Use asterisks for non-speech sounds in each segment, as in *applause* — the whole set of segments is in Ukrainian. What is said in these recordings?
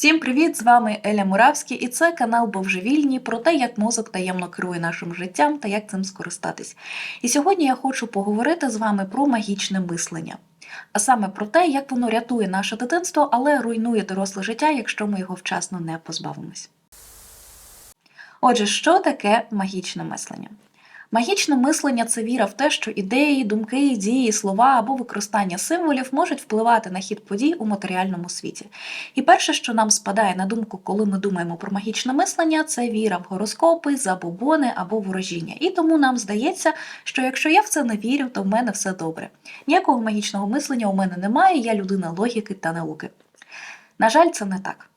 Всім привіт! З вами Еля Муравський, і це канал Бовжевільні про те, як мозок таємно керує нашим життям та як цим скористатись. І сьогодні я хочу поговорити з вами про магічне мислення, а саме про те, як воно рятує наше дитинство, але руйнує доросле життя, якщо ми його вчасно не позбавимось. Отже, що таке магічне мислення? Магічне мислення це віра в те, що ідеї, думки, дії, слова або використання символів можуть впливати на хід подій у матеріальному світі. І перше, що нам спадає на думку, коли ми думаємо про магічне мислення, це віра в гороскопи, забобони або ворожіння. І тому нам здається, що якщо я в це не вірю, то в мене все добре. Ніякого магічного мислення у мене немає, я людина логіки та науки. На жаль, це не так.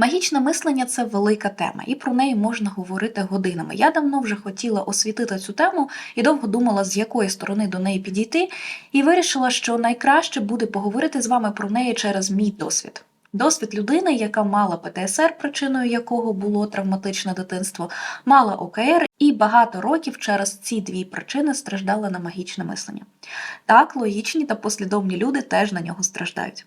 Магічне мислення це велика тема, і про неї можна говорити годинами. Я давно вже хотіла освітити цю тему і довго думала, з якої сторони до неї підійти, і вирішила, що найкраще буде поговорити з вами про неї через мій досвід. Досвід людини, яка мала ПТСР, причиною якого було травматичне дитинство, мала ОКР і багато років через ці дві причини страждала на магічне мислення. Так, логічні та послідовні люди теж на нього страждають.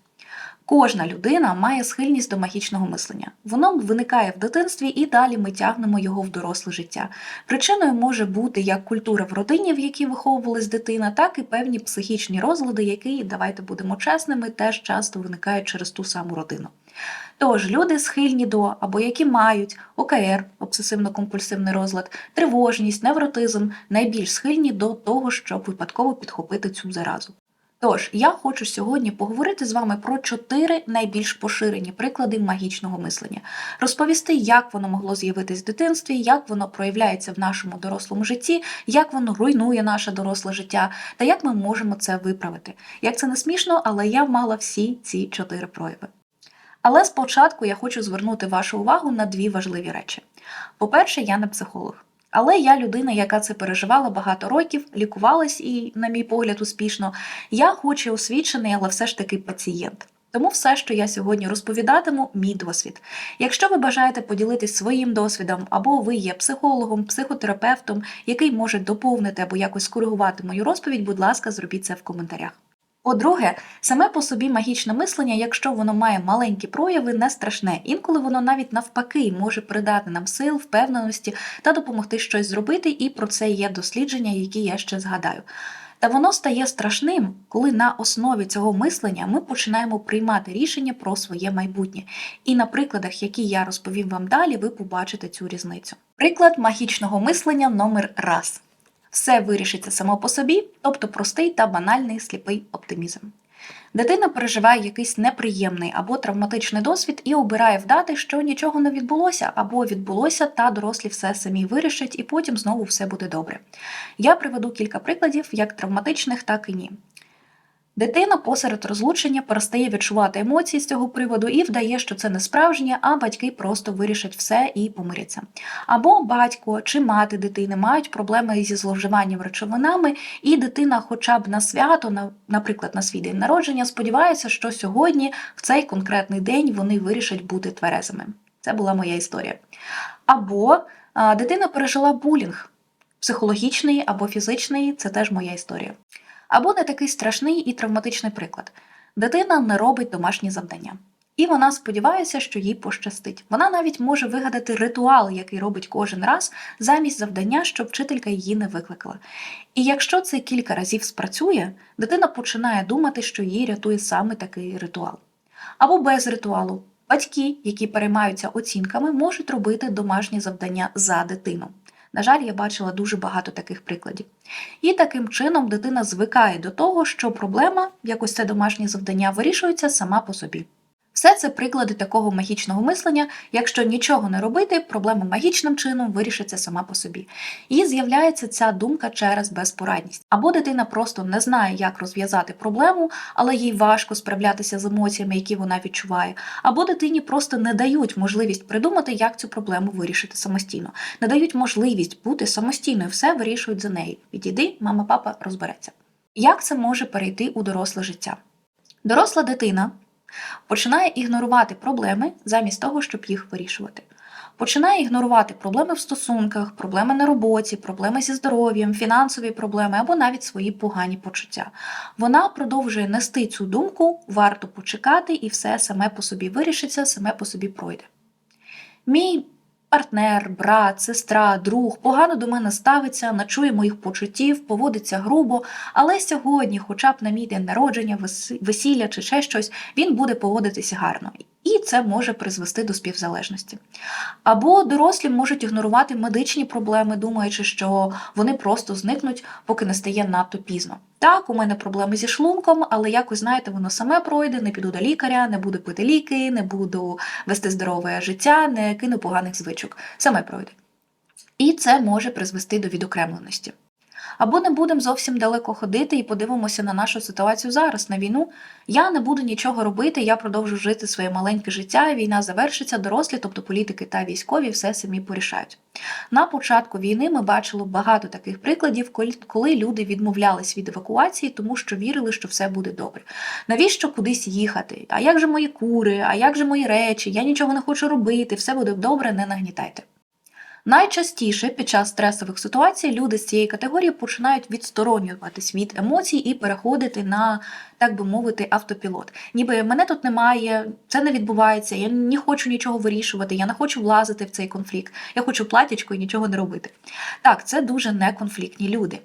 Кожна людина має схильність до магічного мислення. Воно виникає в дитинстві і далі ми тягнемо його в доросле життя. Причиною може бути як культура в родині, в якій виховувалась дитина, так і певні психічні розлади, які, давайте будемо чесними, теж часто виникають через ту саму родину. Тож люди схильні до або які мають ОКР, обсесивно-компульсивний розлад, тривожність, невротизм, найбільш схильні до того, щоб випадково підхопити цю заразу. Тож, я хочу сьогодні поговорити з вами про чотири найбільш поширені приклади магічного мислення, розповісти, як воно могло з'явитись в дитинстві, як воно проявляється в нашому дорослому житті, як воно руйнує наше доросле життя, та як ми можемо це виправити. Як це не смішно, але я мала всі ці чотири прояви. Але спочатку я хочу звернути вашу увагу на дві важливі речі. По-перше, я не психолог. Але я людина, яка це переживала багато років, лікувалась і, на мій погляд, успішно. Я хоч і освічений, але все ж таки пацієнт. Тому все, що я сьогодні розповідатиму, мій досвід. Якщо ви бажаєте поділитись своїм досвідом, або ви є психологом, психотерапевтом, який може доповнити або якось скоригувати мою розповідь, будь ласка, зробіть це в коментарях. По-друге, саме по собі магічне мислення, якщо воно має маленькі прояви, не страшне. Інколи воно навіть навпаки може придати нам сил, впевненості та допомогти щось зробити, і про це є дослідження, які я ще згадаю. Та воно стає страшним, коли на основі цього мислення ми починаємо приймати рішення про своє майбутнє. І на прикладах, які я розповім вам далі, ви побачите цю різницю. Приклад магічного мислення номер раз все вирішиться само по собі, тобто простий та банальний сліпий оптимізм. Дитина переживає якийсь неприємний або травматичний досвід і обирає вдати, що нічого не відбулося, або відбулося, та дорослі все самі вирішать, і потім знову все буде добре. Я приведу кілька прикладів, як травматичних, так і ні. Дитина посеред розлучення перестає відчувати емоції з цього приводу і вдає, що це не справжнє, а батьки просто вирішать все і помиряться. Або батько чи мати дитини мають проблеми зі зловживанням речовинами, і дитина, хоча б на свято, наприклад, на свій день народження, сподівається, що сьогодні, в цей конкретний день, вони вирішать бути тверезими. Це була моя історія. Або дитина пережила булінг, психологічний або фізичний це теж моя історія. Або не такий страшний і травматичний приклад. Дитина не робить домашні завдання. І вона сподівається, що їй пощастить. Вона навіть може вигадати ритуал, який робить кожен раз, замість завдання, щоб вчителька її не викликала. І якщо це кілька разів спрацює, дитина починає думати, що її рятує саме такий ритуал. Або без ритуалу. Батьки, які переймаються оцінками, можуть робити домашні завдання за дитину. На жаль, я бачила дуже багато таких прикладів. І таким чином дитина звикає до того, що проблема, якось це домашнє завдання, вирішується сама по собі. Все це приклади такого магічного мислення, якщо нічого не робити, проблема магічним чином вирішиться сама по собі. І з'являється ця думка через безпорадність. Або дитина просто не знає, як розв'язати проблему, але їй важко справлятися з емоціями, які вона відчуває, або дитині просто не дають можливість придумати, як цю проблему вирішити самостійно, не дають можливість бути самостійною, все вирішують за неї. Відійди, мама, папа розбереться. Як це може перейти у доросле життя? Доросла дитина починає ігнорувати проблеми замість того, щоб їх вирішувати. починає ігнорувати проблеми в стосунках, проблеми на роботі, проблеми зі здоров'ям, фінансові проблеми або навіть свої погані почуття. Вона продовжує нести цю думку, варто почекати, і все саме по собі вирішиться, саме по собі пройде. Мій партнер, брат, сестра, друг погано до мене ставиться, не чує моїх почуттів, поводиться грубо, але сьогодні, хоча б на мій день народження, весілля чи ще щось, він буде поводитися гарно. І це може призвести до співзалежності. Або дорослі можуть ігнорувати медичні проблеми, думаючи, що вони просто зникнуть, поки не стає надто пізно. Так, у мене проблеми зі шлунком, але якось знаєте, воно саме пройде, не піду до лікаря, не буду пити ліки, не буду вести здорове життя, не кину поганих звичок. Саме пройде. І це може призвести до відокремленості. Або не будемо зовсім далеко ходити і подивимося на нашу ситуацію зараз, на війну. Я не буду нічого робити, я продовжу жити своє маленьке життя, війна завершиться, дорослі, тобто політики та військові, все самі порішають. На початку війни ми бачили багато таких прикладів, коли- люди відмовлялись від евакуації, тому що вірили, що все буде добре. Навіщо кудись їхати? А як же мої кури? А як же мої речі? Я нічого не хочу робити, все буде добре, не нагнітайте. Найчастіше під час стресових ситуацій люди з цієї категорії починають відсторонюватись від емоцій і переходити на, так би мовити, автопілот. Ніби мене тут немає, це не відбувається, я не хочу нічого вирішувати, я не хочу влазити в цей конфлікт, я хочу платічку і нічого не робити. Так, це дуже неконфліктні люди.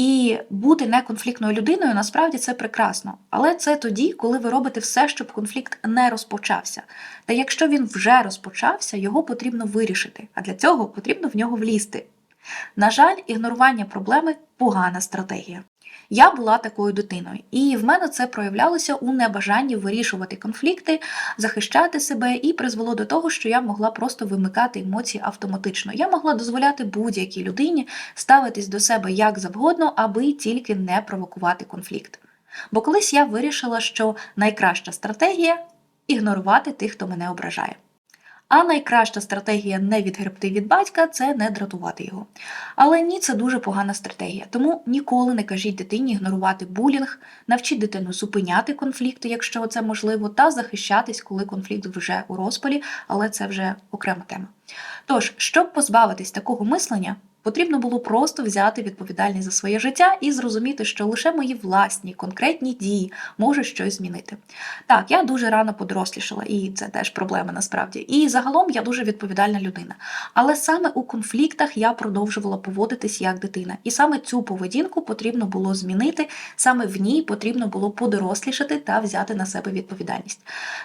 І бути неконфліктною людиною насправді це прекрасно. Але це тоді, коли ви робите все, щоб конфлікт не розпочався. Та якщо він вже розпочався, його потрібно вирішити, а для цього потрібно в нього влізти. На жаль, ігнорування проблеми погана стратегія. Я була такою дитиною, і в мене це проявлялося у небажанні вирішувати конфлікти, захищати себе, і призвело до того, що я могла просто вимикати емоції автоматично. Я могла дозволяти будь-якій людині ставитись до себе як завгодно, аби тільки не провокувати конфлікт. Бо колись я вирішила, що найкраща стратегія ігнорувати тих, хто мене ображає. А найкраща стратегія не відгребти від батька це не дратувати його. Але ні, це дуже погана стратегія. Тому ніколи не кажіть дитині ігнорувати булінг, навчіть дитину зупиняти конфлікти, якщо це можливо, та захищатись, коли конфлікт вже у розпалі, але це вже окрема тема. Тож, щоб позбавитись такого мислення, потрібно було просто взяти відповідальність за своє життя і зрозуміти, що лише мої власні конкретні дії можуть щось змінити. Так, я дуже рано подорослішала, і це теж проблема насправді. І загалом я дуже відповідальна людина. Але саме у конфліктах я продовжувала поводитись як дитина. І саме цю поведінку потрібно було змінити, саме в ній потрібно було подорослішати та взяти на себе відповідальність.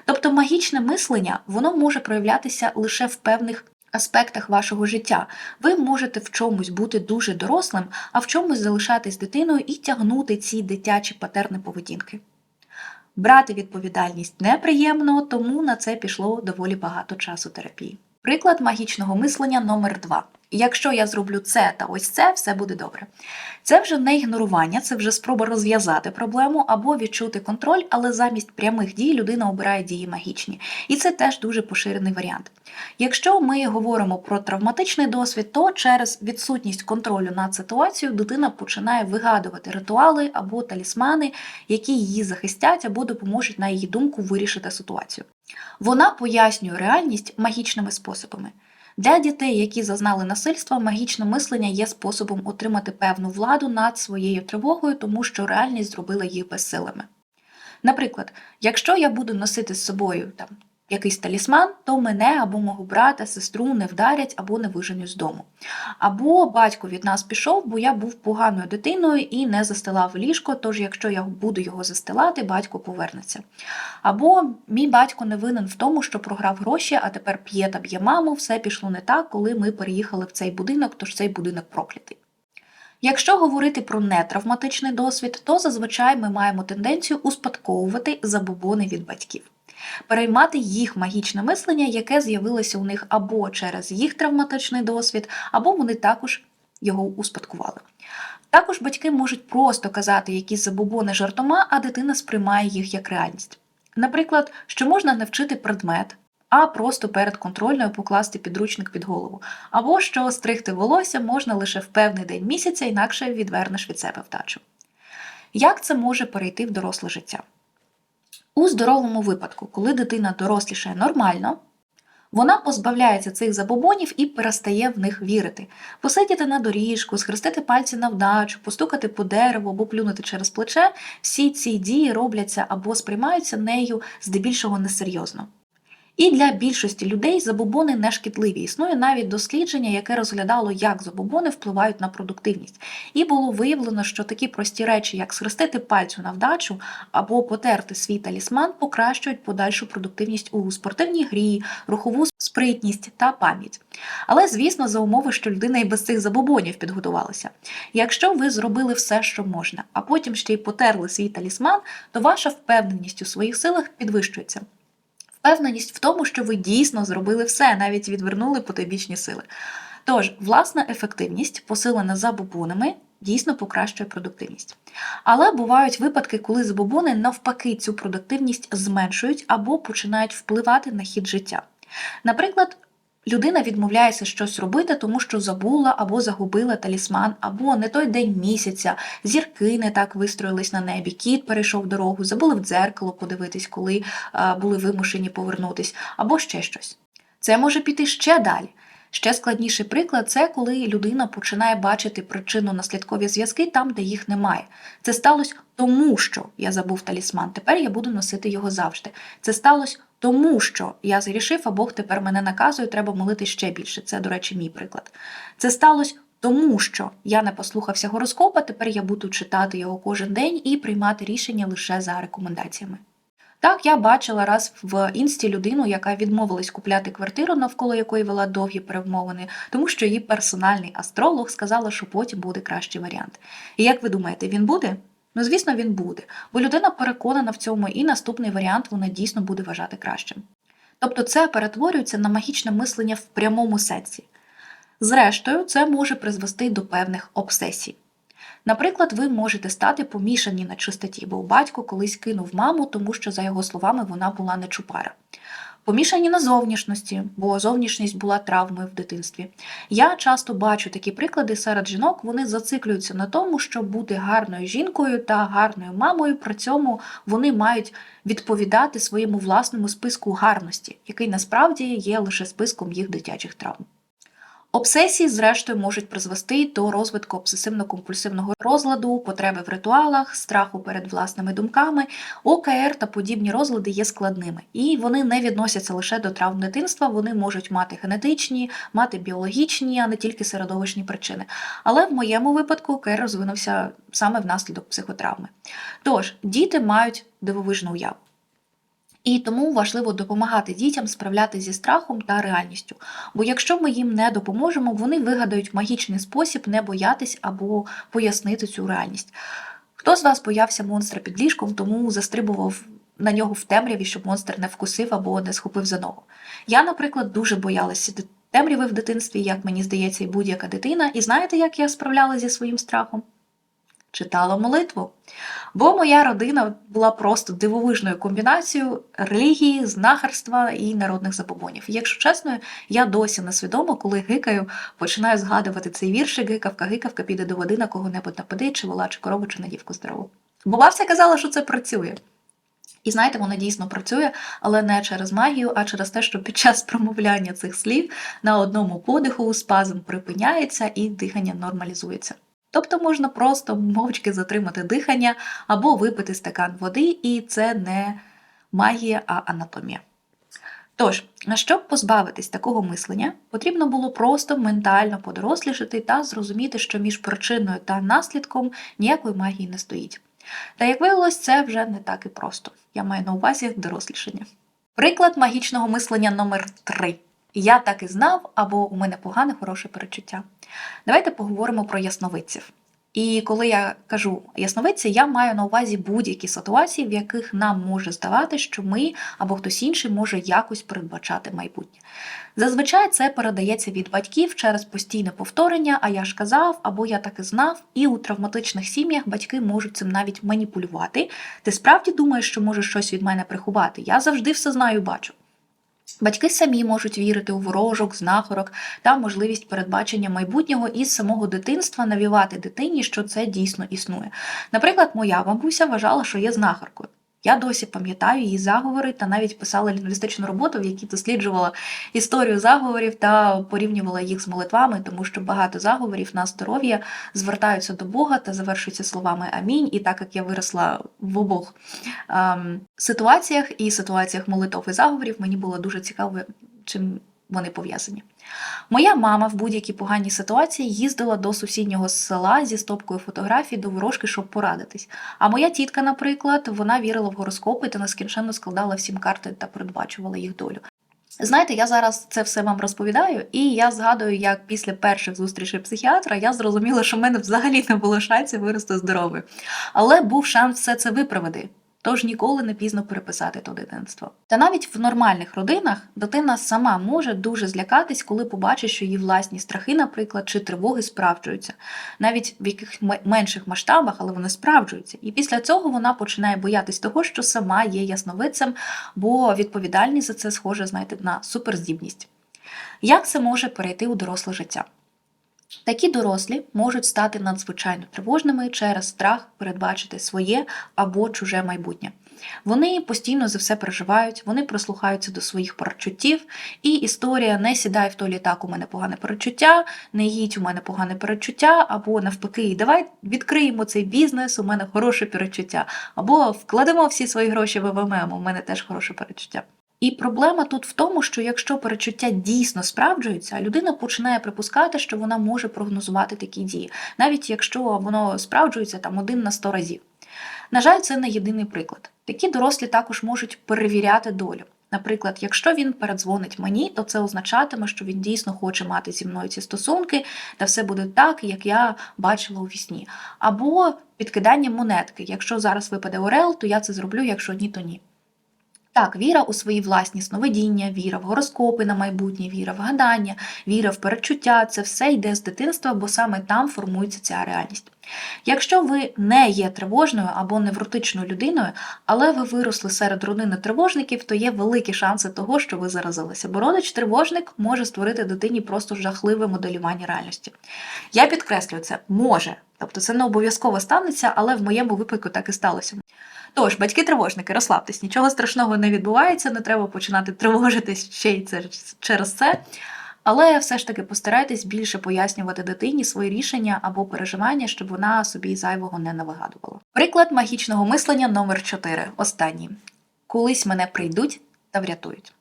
Тобто магічне мислення воно може проявлятися лише в певних. Аспектах вашого життя ви можете в чомусь бути дуже дорослим, а в чомусь залишатись дитиною і тягнути ці дитячі патерни поведінки. Брати відповідальність неприємно, тому на це пішло доволі багато часу терапії. Приклад магічного мислення номер 2 Якщо я зроблю це та ось це, все буде добре. Це вже не ігнорування, це вже спроба розв'язати проблему або відчути контроль, але замість прямих дій людина обирає дії магічні. І це теж дуже поширений варіант. Якщо ми говоримо про травматичний досвід, то через відсутність контролю над ситуацією дитина починає вигадувати ритуали або талісмани, які її захистять або допоможуть, на її думку, вирішити ситуацію. Вона пояснює реальність магічними способами. Для дітей, які зазнали насильства, магічне мислення є способом отримати певну владу над своєю тривогою, тому що реальність зробила їх безсилими. Наприклад, якщо я буду носити з собою там якийсь талісман, то мене або мого брата, сестру не вдарять або не виженють з дому. Або батько від нас пішов, бо я був поганою дитиною і не застилав ліжко, тож якщо я буду його застилати, батько повернеться. Або мій батько не винен в тому, що програв гроші, а тепер п'є та б'є маму, все пішло не так, коли ми переїхали в цей будинок, тож цей будинок проклятий. Якщо говорити про нетравматичний досвід, то зазвичай ми маємо тенденцію успадковувати забобони від батьків, переймати їх магічне мислення, яке з'явилося у них або через їх травматичний досвід, або вони також його успадкували. Також батьки можуть просто казати якісь забобони жартома, а дитина сприймає їх як реальність. Наприклад, що можна не вчити предмет, а просто перед контрольною покласти підручник під голову, або що стригти волосся можна лише в певний день місяця, інакше відвернеш від себе вдачу. Як це може перейти в доросле життя? У здоровому випадку, коли дитина дорослішає нормально, Вона позбавляється цих забобонів і перестає в них вірити. Посидіти на доріжку, схрестити пальці на вдачу, постукати по дереву або плюнути через плече всі ці дії робляться або сприймаються нею здебільшого несерйозно. І для більшості людей забобони не шкідливі. Існує навіть дослідження, яке розглядало, як забобони впливають на продуктивність. І було виявлено, що такі прості речі, як схрестити пальцю на вдачу або потерти свій талісман, покращують подальшу продуктивність у спортивній грі, рухову спритність та пам'ять. Але, звісно, за умови, що людина і без цих забобонів підготувалася. Якщо ви зробили все, що можна, а потім ще й потерли свій талісман, то ваша впевненість у своїх силах підвищується. Впевненість в тому, що ви дійсно зробили все, навіть відвернули потойбічні сили. Тож, власна ефективність, посилена забобонами, дійсно покращує продуктивність. Але бувають випадки, коли забобони навпаки цю продуктивність зменшують або починають впливати на хід життя. Наприклад, людина відмовляється щось робити, тому що забула або загубила талісман, або не той день місяця, зірки не так вистроїлись на небі, кіт перейшов дорогу, забули в дзеркало подивитись, коли були вимушені повернутись, або ще щось. Це може піти ще далі. Ще складніший приклад це коли людина починає бачити причинно-наслідкові зв'язки там, де їх немає. Це сталося тому, що я забув талісман. Тепер я буду носити його завжди. Це сталося тому, що я зарішив, а Бог тепер мене наказує, треба молити ще більше. Це, до речі, мій приклад. Це сталося тому, що я не послухався гороскопа, тепер я буду читати його кожен день і приймати рішення лише за рекомендаціями. Так, я бачила раз в інсті людину, яка відмовилась купляти квартиру, навколо якої вела довгі перемовини, тому що її персональний астролог сказала, що потім буде кращий варіант. І як ви думаєте, він буде? Ну, звісно, він буде, бо людина переконана в цьому, і наступний варіант вона дійсно буде вважати кращим. Тобто це перетворюється на магічне мислення в прямому сенсі. Зрештою, це може призвести до певних обсесій. Наприклад, ви можете стати помішані на чистоті, бо батько колись кинув маму, тому що, за його словами, вона була не чупара. Помішані на зовнішності, бо зовнішність була травмою в дитинстві. Я часто бачу такі приклади серед жінок, вони зациклюються на тому, щоб бути гарною жінкою та гарною мамою, при цьому вони мають відповідати своєму власному списку гарності, який насправді є лише списком їх дитячих травм. Обсесії, зрештою, можуть призвести до розвитку обсесивно-компульсивного розладу, потреби в ритуалах, страху перед власними думками. ОКР та подібні розлади є складними, і вони не відносяться лише до травм дитинства, вони можуть мати генетичні, мати біологічні, а не тільки середовищні причини. Але в моєму випадку ОКР розвинувся саме внаслідок психотравми. Тож, діти мають дивовижну уяву. І тому важливо допомагати дітям справляти зі страхом та реальністю. Бо якщо ми їм не допоможемо, вони вигадають магічний спосіб не боятись або пояснити цю реальність. Хто з вас боявся монстра під ліжком, тому застрибував на нього в темряві, щоб монстр не вкусив або не схопив за ногу? Я, наприклад, дуже боялася темряви в дитинстві, як мені здається, і будь-яка дитина. І знаєте, як я справлялася зі своїм страхом? Читала молитву. Бо моя родина була просто дивовижною комбінацією релігії, знахарства і народних забобонів. Якщо чесно, я досі несвідомо, коли гикаю, починаю згадувати цей віршик гикавка, гикавка піде до води на кого-небудь нападе, чи вола, чи корову, чи на дівку здорову. Бо бабця казала, що це працює. І знаєте, воно дійсно працює, але не через магію, а через те, що під час промовляння цих слів на одному подиху спазм припиняється і дихання нормалізується. Тобто можна просто мовчки затримати дихання або випити стакан води, і це не магія, а анатомія. Тож, щоб позбавитись такого мислення, потрібно було просто ментально подорослішати та зрозуміти, що між причиною та наслідком ніякої магії не стоїть. Та як виявилось, це вже не так і просто. Я маю на увазі дорослішання. Приклад магічного мислення номер 3 Я так і знав, або у мене погане хороше перечуття. Давайте поговоримо про ясновидців. І коли я кажу ясновидці, я маю на увазі будь-які ситуації, в яких нам може здавати, що ми або хтось інший може якось передбачати майбутнє. Зазвичай це передається від батьків через постійне повторення, а я ж казав, або я так і знав, і у травматичних сім'ях батьки можуть цим навіть маніпулювати. Ти справді думаєш, що можеш щось від мене приховати? Я завжди все знаю бачу. Батьки самі можуть вірити у ворожок, знахорок та можливість передбачення майбутнього із самого дитинства навівати дитині, що це дійсно існує. Наприклад, моя бабуся вважала, що є знахаркою. Я досі пам'ятаю її заговори та навіть писала лінгвістичну роботу, в якій досліджувала історію заговорів та порівнювала їх з молитвами, тому що багато заговорів на здоров'я звертаються до Бога та завершуються словами Амінь. І так як я виросла в обох ем, ситуаціях і ситуаціях молитов і заговорів, мені було дуже цікаво, чим вони пов'язані. Моя мама в будь-якій поганій ситуації їздила до сусіднього села зі стопкою фотографій до ворожки, щоб порадитись. А моя тітка, наприклад, вона вірила в гороскопи та нескінченно складала всім карти та передбачувала їх долю. Знаєте, я зараз це все вам розповідаю, і я згадую, як після перших зустрічей психіатра я зрозуміла, що в мене взагалі не було шансів вирости здоровою. Але був шанс все це виправити. Тож ніколи не пізно переписати то дитинство. Та навіть в нормальних родинах дитина сама може дуже злякатись, коли побачить, що її власні страхи, наприклад, чи тривоги справджуються, навіть в яких менших масштабах, але вони справджуються. І після цього вона починає боятись того, що сама є ясновидцем, бо відповідальність за це схоже, знаєте, на суперздібність. Як це може перейти у доросле життя? Такі дорослі можуть стати надзвичайно тривожними через страх передбачити своє або чуже майбутнє. Вони постійно за все переживають, вони прислухаються до своїх перечуттів, і історія не сідай в той літак, у мене погане перечуття, не їдь у мене погане перечуття, або навпаки, давай відкриємо цей бізнес, у мене хороше перечуття, або вкладемо всі свої гроші в ВММ, у мене теж хороше перечуття. І проблема тут в тому, що якщо перечуття дійсно справджується, людина починає припускати, що вона може прогнозувати такі дії, навіть якщо воно справджується там один на сто разів. На жаль, це не єдиний приклад. Такі дорослі також можуть перевіряти долю. Наприклад, якщо він передзвонить мені, то це означатиме, що він дійсно хоче мати зі мною ці стосунки, та все буде так, як я бачила у вісні. Або підкидання монетки. Якщо зараз випаде Орел, то я це зроблю, якщо ні, то ні. Так, віра у свої власні сновидіння, віра в гороскопи на майбутнє, віра в гадання, віра в перечуття це все йде з дитинства, бо саме там формується ця реальність. Якщо ви не є тривожною або невротичною людиною, але ви виросли серед родини тривожників, то є великі шанси того, що ви заразилися. Бо родич тривожник може створити дитині просто жахливе моделювання реальності. Я підкреслюю це може, тобто це не обов'язково станеться, але в моєму випадку так і сталося. Тож, батьки-тривожники, розслабтесь, нічого страшного не відбувається, не треба починати тривожитись ще й це через це. Але все ж таки постарайтесь більше пояснювати дитині свої рішення або переживання, щоб вона собі зайвого не навигадувала. Приклад магічного мислення номер 4 Останній. Колись мене прийдуть та врятують.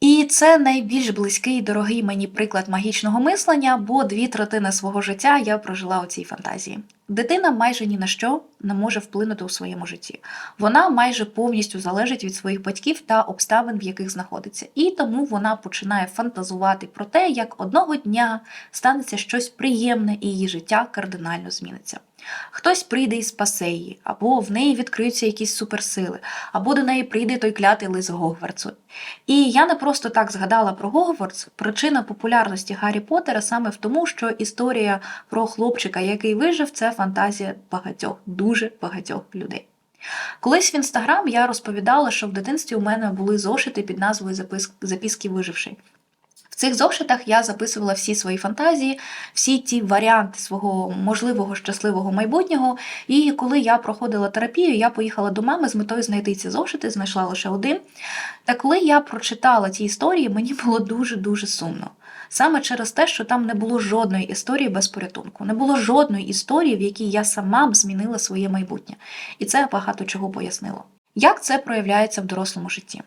І це найбільш близький і дорогий мені приклад магічного мислення, бо дві третини свого життя я прожила у цій фантазії. Дитина майже ні на що не може вплинути у своєму житті. Вона майже повністю залежить від своїх батьків та обставин, в яких знаходиться, і тому вона починає фантазувати про те, як одного дня станеться щось приємне і її життя кардинально зміниться. Хтось прийде і спасе її, або в неї відкриються якісь суперсили, або до неї прийде той клятий лис Гогвартсу. І я не просто так згадала про Гогвартс. Причина популярності Гаррі Поттера саме в тому, що історія про хлопчика, який вижив, це фантазія багатьох, дуже багатьох людей. Колись в інстаграм я розповідала, що в дитинстві у мене були зошити під назвою Записки виживший. Цих зошитах я записувала всі свої фантазії, всі ті варіанти свого можливого щасливого майбутнього. І коли я проходила терапію, я поїхала до мами з метою знайти ці зошити, знайшла лише один. Та коли я прочитала ці історії, мені було дуже-дуже сумно. Саме через те, що там не було жодної історії без порятунку, не було жодної історії, в якій я сама б змінила своє майбутнє. І це багато чого пояснило. Як це проявляється в дорослому житті?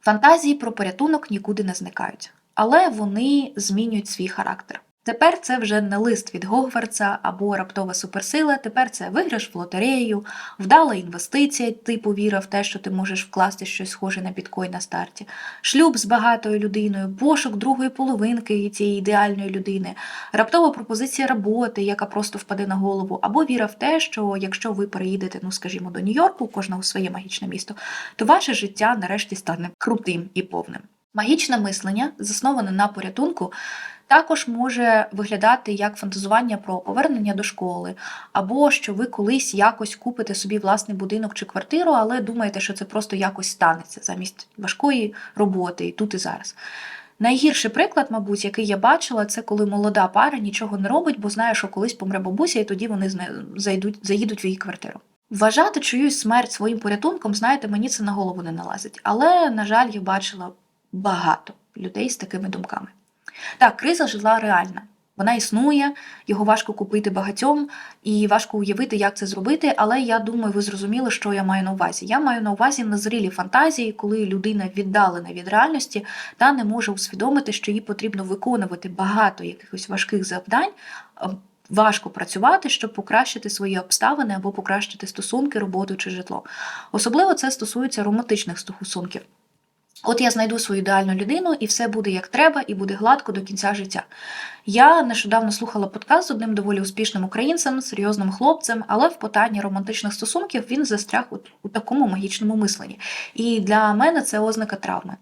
Фантазії про порятунок нікуди не зникають, але вони змінюють свій характер. Тепер це вже не лист від Гогвартса або раптова суперсила, тепер це виграш в лотерею, вдала інвестиція, ти повірив в те, що ти можеш вкласти щось схоже на біткоін на старті, шлюб з багатою людиною, пошук другої половинки цієї ідеальної людини, раптова пропозиція роботи, яка просто впаде на голову, або віра в те, що якщо ви переїдете, ну скажімо, до Нью-Йорку, кожного своє магічне місто, то ваше життя нарешті стане крутим і повним. Магічне мислення, засноване на порятунку, також може виглядати як фантазування про повернення до школи, або що ви колись якось купите собі власний будинок чи квартиру, але думаєте, що це просто якось станеться замість важкої роботи і тут і зараз. Найгірший приклад, мабуть, який я бачила, це коли молода пара нічого не робить, бо знає, що колись помре бабуся, і тоді вони зайдуть, заїдуть в її квартиру. Вважати чиюсь смерть своїм порятунком, знаєте, мені це на голову не налазить. Але, на жаль, я бачила багато людей з такими думками. Так, криза житла реальна. Вона існує, його важко купити багатьом, і важко уявити, як це зробити. Але я думаю, ви зрозуміли, що я маю на увазі. Я маю на увазі незрілі фантазії, коли людина віддалена від реальності та не може усвідомити, що їй потрібно виконувати багато якихось важких завдань. е, Важко працювати, щоб покращити свої обставини або покращити стосунки, роботу чи житло. Особливо це стосується романтичних стосунків. От я знайду свою ідеальну людину, і все буде як треба, і буде гладко до кінця життя. Я нещодавно слухала подкаст з одним доволі успішним українцем, серйозним хлопцем, але в питанні романтичних стосунків він застряг у, такому магічному мисленні. І для мене це ознака травми.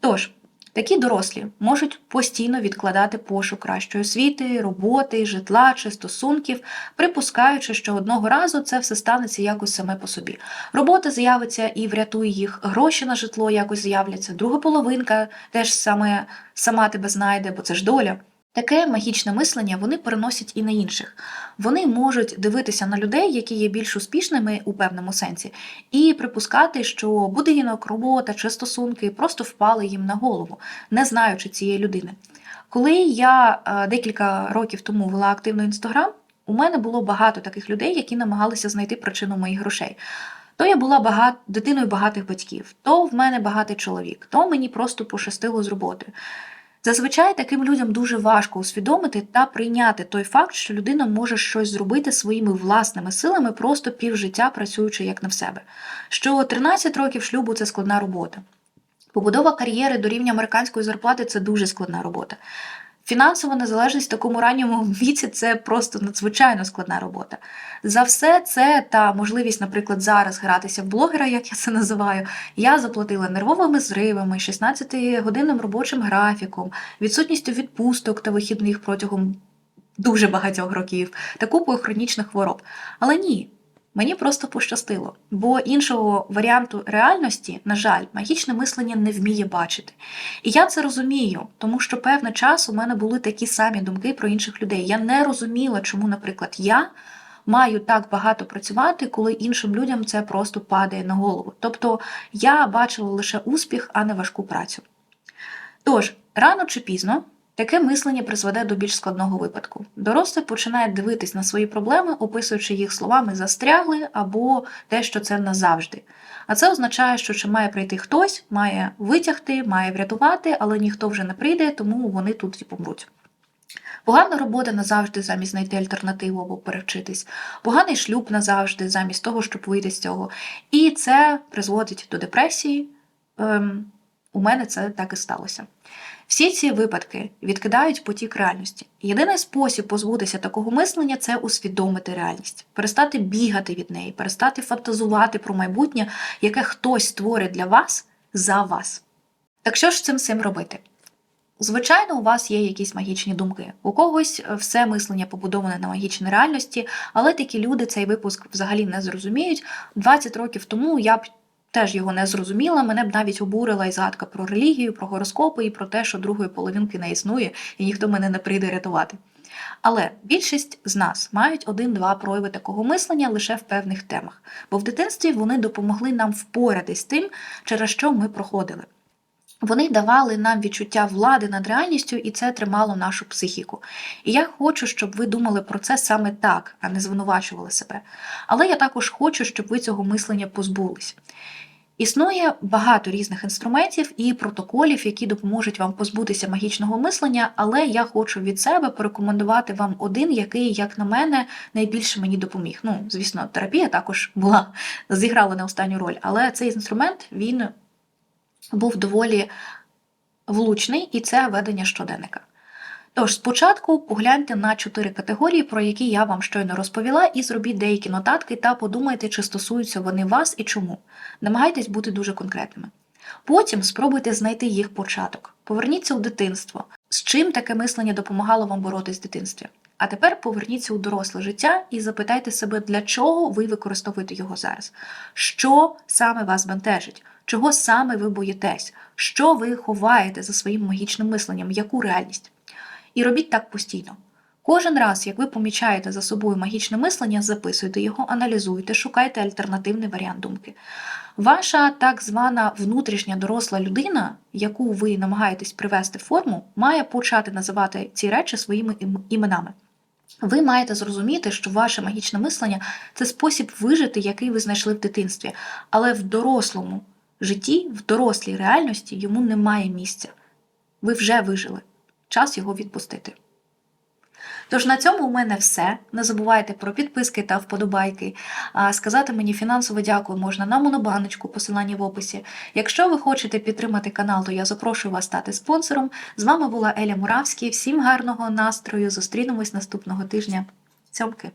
Тож, такі дорослі можуть постійно відкладати пошук кращої освіти, роботи, житла чи стосунків, припускаючи, що одного разу це все станеться якось саме по собі. Робота з'явиться і врятує їх, гроші на житло якось з'являться, друга половинка теж саме сама тебе знайде, бо це ж доля. Таке магічне мислення вони переносять і на інших. Вони можуть дивитися на людей, які є більш успішними у певному сенсі, і припускати, що будинок, робота чи стосунки просто впали їм на голову, не знаючи цієї людини. Коли я е, декілька років тому вела активно інстаграм, у мене було багато таких людей, які намагалися знайти причину моїх грошей. То я була багат... дитиною багатих батьків, то в мене багатий чоловік, то мені просто пощастило з роботою. Зазвичай таким людям дуже важко усвідомити та прийняти той факт, що людина може щось зробити своїми власними силами, просто півжиття працюючи як на себе. Що 13 років шлюбу це складна робота. Побудова кар'єри до рівня американської зарплати це дуже складна робота. Фінансова незалежність в такому ранньому *laughs* віці це просто надзвичайно складна робота. За все це та можливість, наприклад, зараз гратися в блогера, як я це називаю, я заплатила нервовими зривами, 16-годинним робочим графіком, відсутністю відпусток та вихідних протягом дуже багатьох років та купою хронічних хвороб. Але ні. Мені просто пощастило, бо іншого варіанту реальності, на жаль, магічне мислення не вміє бачити. І я це розумію, тому що певний час у мене були такі самі думки про інших людей. Я не розуміла, чому, наприклад, я маю так багато працювати, коли іншим людям це просто падає на голову. Тобто я бачила лише успіх, а не важку працю. Тож, рано чи пізно. Таке мислення призведе до більш складного випадку. Дорослий починає дивитись на свої проблеми, описуючи їх словами застрягли або те, що це назавжди. А це означає, що чи має прийти хтось, має витягти, має врятувати, але ніхто вже не прийде, тому вони тут і помруть. Погана робота назавжди замість знайти альтернативу або перевчитись, поганий шлюб назавжди замість того, щоб вийти з цього. І це призводить до депресії. Ем, у мене це так і сталося. Всі ці випадки відкидають потік реальності. Єдиний спосіб позбутися такого мислення це усвідомити реальність, перестати бігати від неї, перестати фантазувати про майбутнє, яке хтось створить для вас за вас. Так що ж цим всім робити? Звичайно, у вас є якісь магічні думки. У когось все мислення побудоване на магічній реальності, але такі люди цей випуск взагалі не зрозуміють. 20 років тому я б теж його не зрозуміла. Мене б навіть обурила і згадка про релігію, про гороскопи і про те, що другої половинки не існує, і ніхто мене не прийде рятувати. Але більшість з нас мають один-два прояви такого мислення лише в певних темах, бо в дитинстві вони допомогли нам впоратись тим, через що ми проходили. Вони давали нам відчуття влади над реальністю, і це тримало нашу психіку. І я хочу, щоб ви думали про це саме так, а не звинувачували себе. Але я також хочу, щоб ви цього мислення позбулись. Існує багато різних інструментів і протоколів, які допоможуть вам позбутися магічного мислення, але я хочу від себе порекомендувати вам один, який, як на мене, найбільше мені допоміг. Ну, звісно, терапія також була зіграла не останню роль, але цей інструмент він був доволі влучний, і це ведення щоденника. Тож, спочатку погляньте на чотири категорії, про які я вам щойно розповіла, і зробіть деякі нотатки та подумайте, чи стосуються вони вас і чому. Намагайтесь бути дуже конкретними. Потім спробуйте знайти їх початок. Поверніться у дитинство. З чим таке мислення допомагало вам боротись в дитинстві? А тепер поверніться у доросле життя і запитайте себе, для чого ви використовуєте його зараз. Що саме вас бентежить? Чого саме ви боїтесь? Що ви ховаєте за своїм магічним мисленням? Яку реальність? І робіть так постійно. Кожен раз, як ви помічаєте за собою магічне мислення, записуйте його, аналізуйте, шукайте альтернативний варіант думки. Ваша так звана внутрішня доросла людина, яку ви намагаєтесь привести в форму, має почати називати ці речі своїми іменами. Ви маєте зрозуміти, що ваше магічне мислення це спосіб вижити, який ви знайшли в дитинстві, але в дорослому житті, в дорослій реальності йому немає місця. Ви вже вижили. Час його відпустити. Тож на цьому у мене все. Не забувайте про підписки та вподобайки. А сказати мені фінансово дякую можна на монобаночку, посилання в описі. Якщо ви хочете підтримати канал, то я запрошую вас стати спонсором. З вами була Еля Муравський. Всім гарного настрою. Зустрінемось наступного тижня. Цьомки!